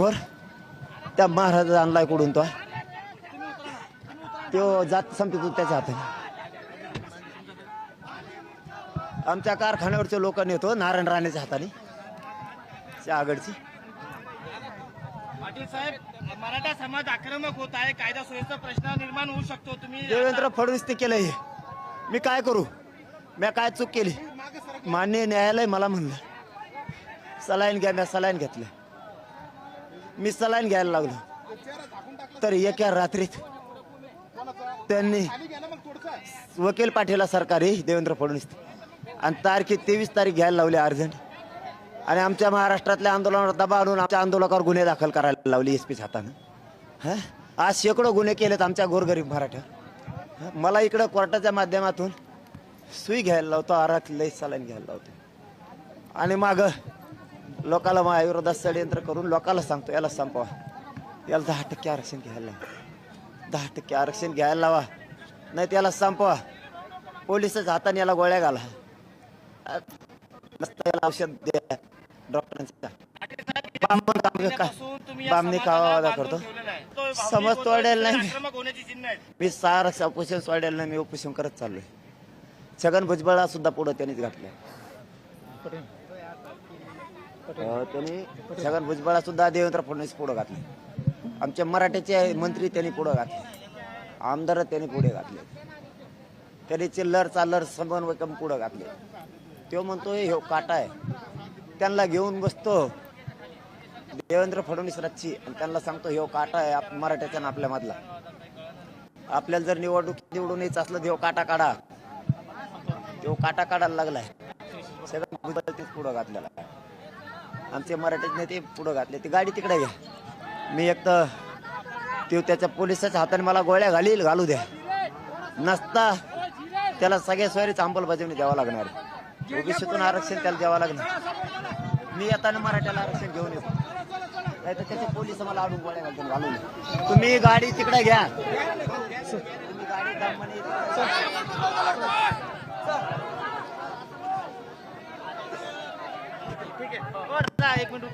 बंडखोर त्या महाराज आणलाय कुठून तो. तो जात संपतो त्याच्या हाताने. आमच्या कारखान्यावरचे लोक नेतो नारायण राणेच्या हाताने. त्या आगडची. पाटील साहेब मराठा समाज आक्रमक होत आहे. कायदा सुव्यवस्था प्रश्न निर्माण होऊ शकतो. तुम्ही देवेंद्र फडणवीस ते केलं हे. मी काय करू? मी काय चूक केली? मान्य न्यायालय मला म्हणलं. सलाईन घ्या मी सलाईन घेतलं. मी सलाईन घ्यायला लागलो. तर एका रात्रीत त्यांनी वकील पाठीला सरकारी देवेंद्र फडणवीस. आणि तारखे तेवीस तारीख घ्यायला लावली अर्जंट. आणि आमच्या महाराष्ट्रातल्या आंदोलनावर दबा आणून आमच्या आंदोलकावर गुन्हे दाखल करायला लावली एस पीच हातानं आज शेकडो गुन्हे केलेत आमच्या गोरगरीब मराठ्या मला इकडं कोर्टाच्या माध्यमातून सुई घ्यायला लावतो आरात लई सलाईन घ्यायला लावतो. आणि मागं लोकाला माझ्या आयुर्वेदात षडयंत्र करून लोकाला सांगतो याला संपवा. याला दहा टक्के आरक्षण घ्यायला लावा. दहा टक्के आरक्षण घ्यायला लावा. नाही त्याला संपवा. पोलिसच हाताने याला गोळ्या घाला. नसतं याला औषध द्या डॉक्टरांच्या बामण बामणी कावा करतो? तो समज होतोय, नाही. मी सारस उपोषण सोडायला नाही मी उपोषण करत चाललोय. छगन भुजबळा सुद्धा पुढं त्यांनीच घातलंय. त्यांनी छगन भुजबळा सुद्धा देवेंद्र फडणवीस पुढं घातले. आमचे मराठीचे मंत्री त्यांनी पुढं घातले. आमदार त्यांनी पुढे घातले. त्यांनी चिल्लर चालर समन्वयकम पुढं घातले. तो म्हणतोय ह्यो हो काटा आहे. त्यांना घेऊन बसतो देवेंद्र फडणवीस रच्ची आणि त्यांना सांगतो ह्यो हो काटा आहे आप- मराठ्याचा आणि आपल्या मधला. आपल्याला जर निवडणूक निवडून यायचं असलं देव हो काटा काढा. देव काटा काढायला लागलाय. सगळं भुजबळ पुढं घातलेला आहे. आमचे मराठीत नेते पुढं घातले. ती गाडी तिकडे घ्या. मी एक तर ते त्याच्या पोलिसाच्या हाताने मला गोळ्या घालील घालू द्या. नसता त्याला सगळ्या सोयरीच अंमलबजावणी द्यावं लागणार. ओबीसीतून आरक्षण त्याला द्यावं लागणार. मी येताना मराठ्याला आरक्षण घेऊन येतो. नाही तर त्याचे पोलीस मला आडून गोळ्या घालून घालून तुम्ही गाडी तिकडे घ्या. तुम्ही गाडी ठीक आहे. एक मिनिट